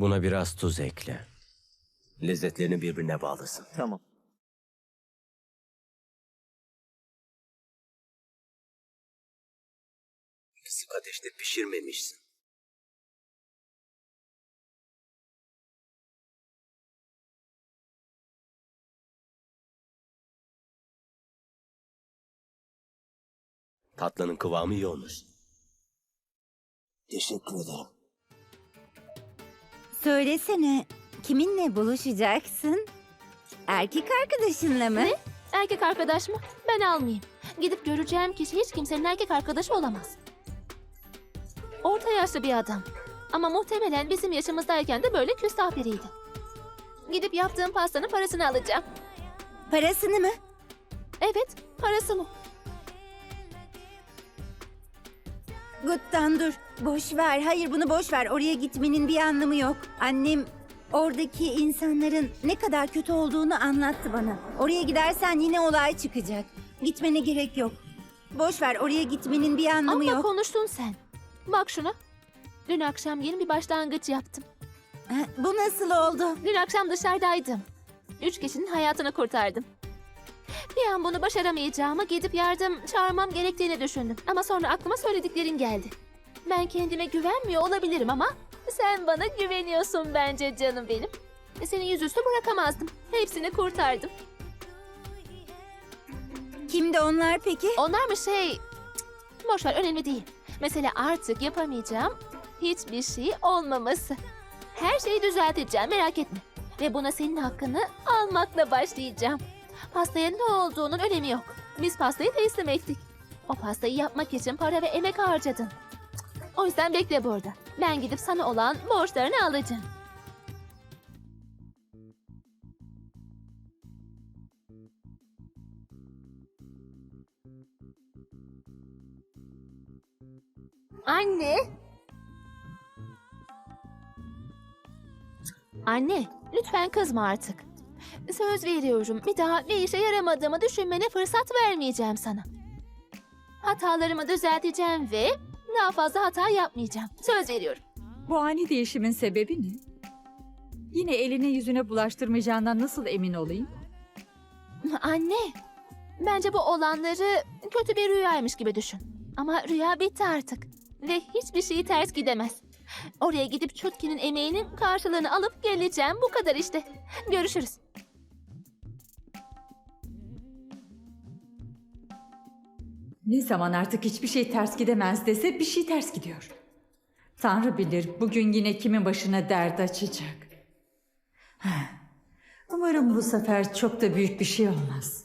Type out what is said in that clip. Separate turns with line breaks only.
Buna biraz tuz ekle. Lezzetlerini birbirine bağlasın.
Tamam.
Kısık ateşte pişirmemişsin. Tatlının kıvamı iyi olmuş. Teşekkür ederim.
Söylesene, kiminle buluşacaksın? Erkek arkadaşınla mı?
Ne? Erkek arkadaş mı? Ben almayayım. Gidip göreceğim kişi hiç kimsenin erkek arkadaşı olamaz. Orta yaşlı bir adam. Ama muhtemelen bizim yaşımızdayken de böyle küstah biriydi. Gidip yaptığım pastanın parasını alacağım.
Parasını mı?
Evet, parası
Guttan dur. Boş ver. Hayır bunu boş ver. Oraya gitmenin bir anlamı yok. Annem oradaki insanların ne kadar kötü olduğunu anlattı bana. Oraya gidersen yine olay çıkacak. Gitmene gerek yok. Boş ver. Oraya gitmenin bir anlamı
Ama
yok.
konuştun sen. Bak şuna. Dün akşam yeni bir başlangıç yaptım.
Ha, Bu nasıl oldu?
Dün akşam dışarıdaydım. Üç kişinin hayatını kurtardım. Bir an bunu başaramayacağımı gidip yardım çağırmam gerektiğini düşündüm. Ama sonra aklıma söylediklerin geldi. Ben kendime güvenmiyor olabilirim ama sen bana güveniyorsun bence canım benim. Seni yüzüstü bırakamazdım. Hepsini kurtardım.
Kimdi onlar peki?
Onlar mı şey... Cık, Boş ver önemli değil. Mesela artık yapamayacağım hiçbir şey olmaması. Her şeyi düzelteceğim merak etme. Ve buna senin hakkını almakla başlayacağım. Pastaya ne olduğunun önemi yok. Biz pastayı teslim ettik. O pastayı yapmak için para ve emek harcadın. O yüzden bekle burada. Ben gidip sana olan borçlarını alacağım. Anne. Anne, lütfen kızma artık. Söz veriyorum, bir daha bir işe yaramadığımı düşünmene fırsat vermeyeceğim sana. Hatalarımı düzelteceğim ve daha fazla hata yapmayacağım. Söz veriyorum.
Bu ani değişimin sebebi ne? Yine eline yüzüne bulaştırmayacağından nasıl emin olayım?
Anne, bence bu olanları kötü bir rüyaymış gibi düşün. Ama rüya bitti artık ve hiçbir şeyi ters gidemez. Oraya gidip Çutki'nin emeğinin karşılığını alıp geleceğim. Bu kadar işte. Görüşürüz.
Ne zaman artık hiçbir şey ters gidemez dese bir şey ters gidiyor. Tanrı bilir bugün yine kimin başına dert açacak. Umarım bu sefer çok da büyük bir şey olmaz.